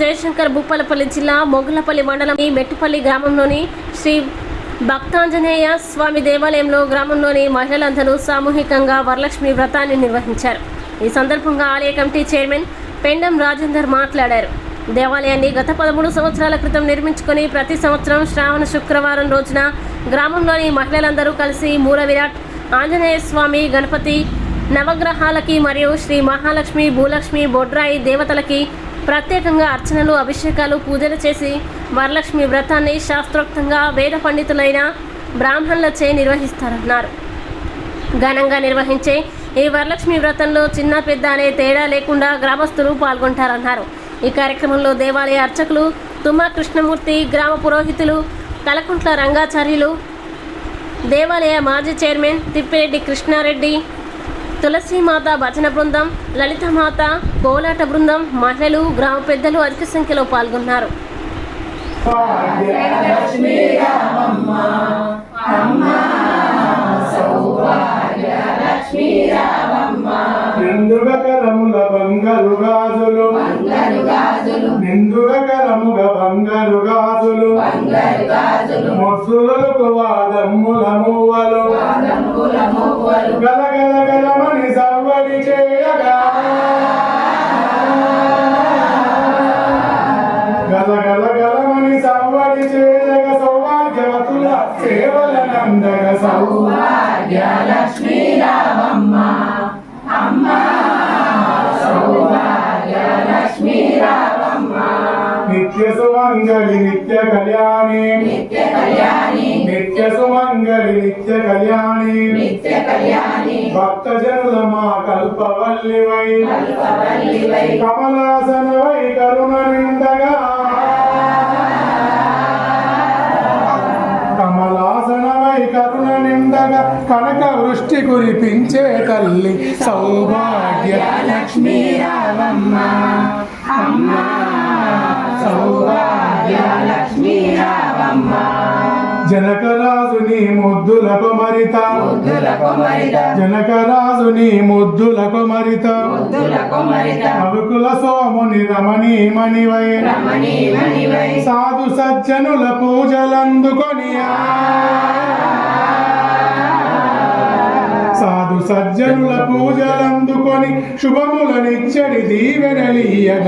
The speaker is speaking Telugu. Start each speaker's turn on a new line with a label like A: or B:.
A: జయశంకర్ భూపాలపల్లి జిల్లా మొగులపల్లి మండలం ఈ మెట్టుపల్లి గ్రామంలోని శ్రీ భక్తాంజనేయ స్వామి దేవాలయంలో గ్రామంలోని మహిళలందరూ సామూహికంగా వరలక్ష్మి వ్రతాన్ని నిర్వహించారు. ఈ సందర్భంగా ఆలయ కమిటీ చైర్మన్ పెండం రాజేందర్ మాట్లాడారు. దేవాలయాన్ని గత పదమూడు సంవత్సరాల క్రితం నిర్మించుకొని ప్రతి సంవత్సరం శ్రావణ శుక్రవారం రోజున గ్రామంలోని మహిళలందరూ కలిసి మూల విరాట్ ఆంజనేయ స్వామి గణపతి నవగ్రహాలకి మరియు శ్రీ మహాలక్ష్మి భూలక్ష్మి బొడ్రాయి దేవతలకి ప్రత్యేకంగా అర్చనలు అభిషేకాలు పూజలు చేసి వరలక్ష్మి వ్రతాన్ని శాస్త్రోక్తంగా వేద పండితులైన బ్రాహ్మణులచే నిర్వహిస్తారన్నారు. ఘనంగా నిర్వహించే ఈ వరలక్ష్మి వ్రతంలో చిన్న పెద్ద అనే తేడా లేకుండా గ్రామస్తులు పాల్గొంటారన్నారు. ఈ కార్యక్రమంలో దేవాలయ అర్చకులు తుమ్మా కృష్ణమూర్తి గ్రామ పురోహితులు కలకుంట్ల రంగాచార్యులు దేవాలయ మాజీ చైర్మన్ తిప్పిరెడ్డి కృష్ణారెడ్డి తులసీమాత భజన బృందం లలితమాత కోలాట బృందం మహిళలు గ్రామ పెద్దలు అధిక సంఖ్యలో పాల్గొన్నారు.
B: బంగారు గాజులు. బంగారు గాజులు. ముద్దులకు చేయగా సౌభాగ్యవతుల సేవల నందగ సౌభాగ్య నిత్య సుమంగళి నిత్య కళ్యాణి
C: నిత్య కళ్యాణి
B: నిత్య సుమంగళి నిత్య కళ్యాణి
C: నిత్య కళ్యాణి
B: భక్త జనుల మా కల్పవల్లివై.
C: కల్పవల్లివై.
B: కమలాసనవై కరుణ నిండగా కరుణ నిండగా కనక వృష్టి కురిపించే తల్లి సౌభాగ్య లక్ష్మీ రావమ్మ. అమ్మ సౌభాగ్య
C: లక్ష్మీ రావమ్మ.
B: జనకరాజుని ముద్దులకు మరిత.
C: ముద్దుల కొమరిత
B: జనకరాజుని ముద్దులకు మరిత.
C: ముద్దుల కొమరిత
B: రఘుకుల సోముని రమణి మణివై. సాధు సజ్జనుల పూజలందుకొని సజ్జనుల పూజలందుకొని శుభములనిచ్చడి దీవెనలియగ.